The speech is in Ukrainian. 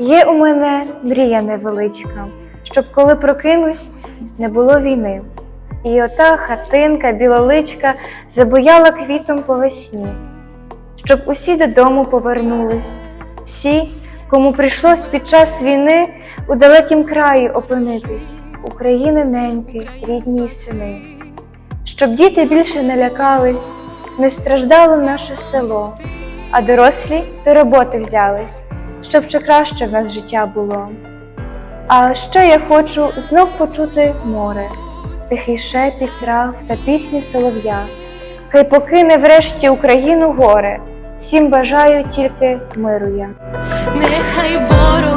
Є у мене мрія невеличка, щоб коли прокинусь, не було війни. І ота хатинка білоличка забояла квітом по весні, щоб усі додому повернулись, всі, кому прийшлось під час війни у далекім краї опинитись, України неньки, рідні сини, щоб діти більше не лякались, не страждало наше село, а дорослі до роботи взялись, щоб ще краще в нас життя було. А ще я хочу знов почути море, тихий шепіт трав та пісні солов'я. Хай покине врешті Україну горе, всім бажаю тільки миру я. Нехай ворог